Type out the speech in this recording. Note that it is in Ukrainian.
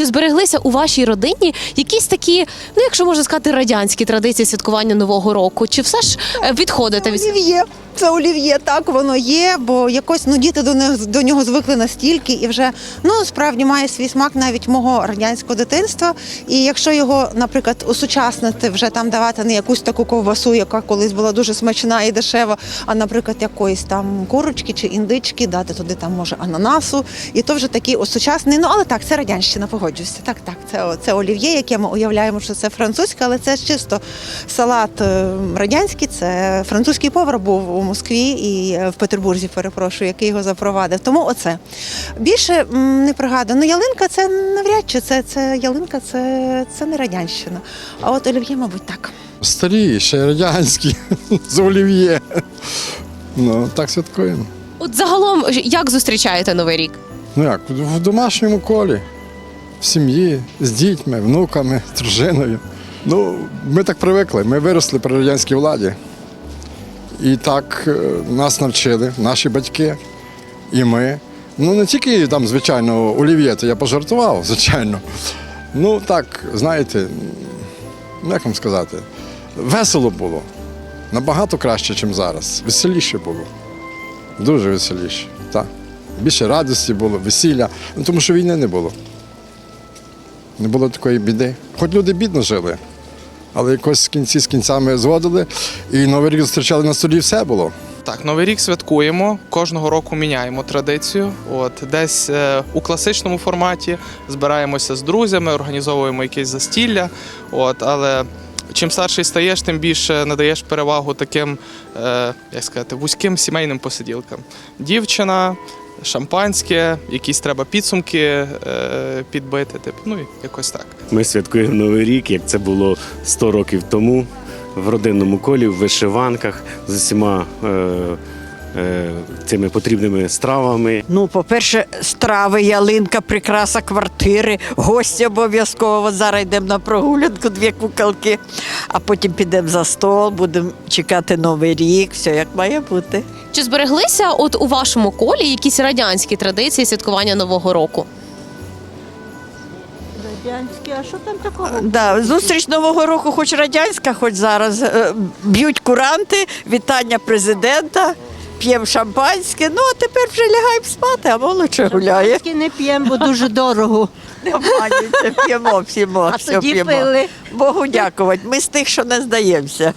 Чи збереглися у вашій родині якісь такі, ну якщо можна сказати, радянські традиції святкування нового року? Чи все ж е, відходите від Олів'є. Це олів'є, так воно є, бо якось ну діти до нього до нього звикли настільки, і вже ну справді має свій смак навіть мого радянського дитинства. І якщо його, наприклад, усучаснити, вже там давати не якусь таку ковбасу, яка колись була дуже смачна і дешева, а наприклад, якоїсь там курочки чи індички, дати туди там може ананасу, і то вже такий осучасний. Ну але так, це радянщина, погоджуюся. Так, так, це, це олів'є, яке ми уявляємо, що це французьке, але це чисто салат е, радянський. Це французький повар був у Москві і е, в Петербурзі, перепрошую, який його запровадив. Тому оце більше не пригадую. Ну, ялинка це навряд чи це, це ялинка, це, це не радянщина. А от олів'є, мабуть, так. Старі, ще радянські, з олів'є. Ну, так святкуємо. от загалом як зустрічаєте новий рік? Ну як, в домашньому колі, в сім'ї, з дітьми, внуками, з дружиною. Ну, ми так привикли, ми виросли при радянській владі. І так е, нас навчили, наші батьки і ми. Ну, не тільки там, звичайно, олів'є, то я пожартував, звичайно. Ну так, знаєте, ну, як вам сказати, весело було. Набагато краще, ніж зараз. Веселіше було. Дуже веселіше. Так. Більше радості було, весілля. Ну, тому що війни не було. Не було такої біди. Хоч люди бідно жили, але якось кінці з кінцями зводили, і Новий рік зустрічали на столі, все було. Так, новий рік святкуємо. Кожного року міняємо традицію. От десь е, у класичному форматі збираємося з друзями, організовуємо якесь застілля. От, але чим старший стаєш, тим більше надаєш перевагу таким, е, як сказати, вузьким сімейним посиділкам. Дівчина, шампанське, якісь треба підсумки е, підбити. Типу, ну і якось так. Ми святкуємо Новий рік, як це було 100 років тому, в родинному колі, в вишиванках з усіма е, е, цими потрібними стравами. Ну, по-перше, страви, ялинка, прикраса квартири, гості обов'язково. Зараз йдемо на прогулянку, дві куколки, а потім підемо за стол, будемо чекати Новий рік, все як має бути. Чи збереглися от у вашому колі якісь радянські традиції святкування нового року? Радянські, а що там такого? Да, зустріч Нового року, хоч радянська, хоч зараз. Е, Б'ють куранти, вітання президента, п'ємо шампанське. Ну, а тепер вже лягаємо спати, а молодше гуляє. Радянські не п'ємо, бо дуже дорого. Не обманюйте, п'ємо, п'ємо, А все тоді п'ємо. пили. Богу дякувати. Ми з тих, що не здаємося.